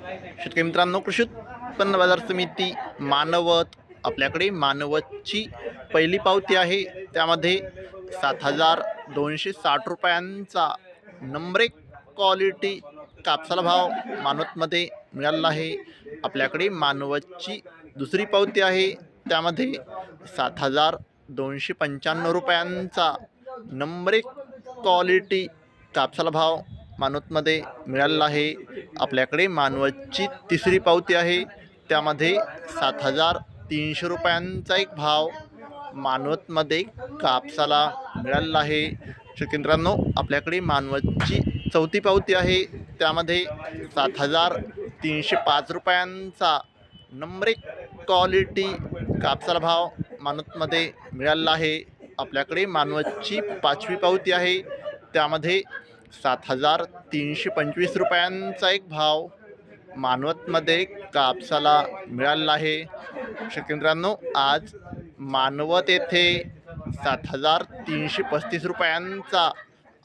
शेतकरी मित्रांनो कृषी उत्पन्न बाजार समिती मानवत आपल्याकडे मानवतची पहिली पावती आहे. त्यामध्ये सात हजार दोनशे साठ रुपयांचा नंबर एक क्वालिटी कापसाला भाव मानवतमध्ये मिळालेला आहे. आपल्याकडे मानवतची दुसरी पावती आहे. त्यामध्ये सात हजार दोनशे पंच्याण्णव रुपयांचा नंबर एक क्वालिटी कापसाला भाव मानवतमध्ये मिळालेला आहे. आपल्याकडे मानवतची तिसरी पावती आहे. त्यामध्ये सात हजार तीनशे रुपयांचा एक भाव मानवतमध्ये कापसाला मिळालेला आहे. शेतकऱ्यांनो आपल्याकडे मानवतची चौथी पावती आहे. त्यामध्ये सात हजार तीनशे पाच रुपयांचा नंबर एक क्वालिटी कापसाला भाव मानवतमध्ये मिळालेला आहे. आपल्याकडे मानवतची पाचवी पावती आहे. त्यामध्ये सात हजार तीनशे पंचवीस रुपयांचा एक भाव मानवतमध्ये कापसाला मिळालेला आहे. शेतकऱ्यांनो आज मानवत येथे सात हजार तीनशे पस्तीस रुपयांचा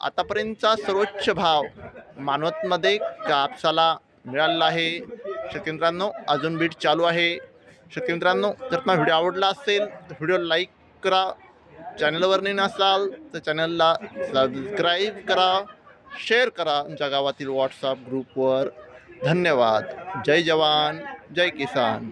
आतापर्यंतचा सर्वोच्च भाव मानवतमध्ये कापसाला मिळालेला आहे. शेतकऱ्यांनो अजून बीट चालू आहे. शेतकऱ्यांनो जर तुम्हाला व्हिडिओ आवडला असेल तर व्हिडिओ लाईक करा. चॅनलवर नाही नसाल तर चॅनलला सबस्क्राईब करा. शेअर करा जगावातील गावातील व्हॉट्सअप ग्रुपवर धन्यवाद. जय जवान. जय किसान.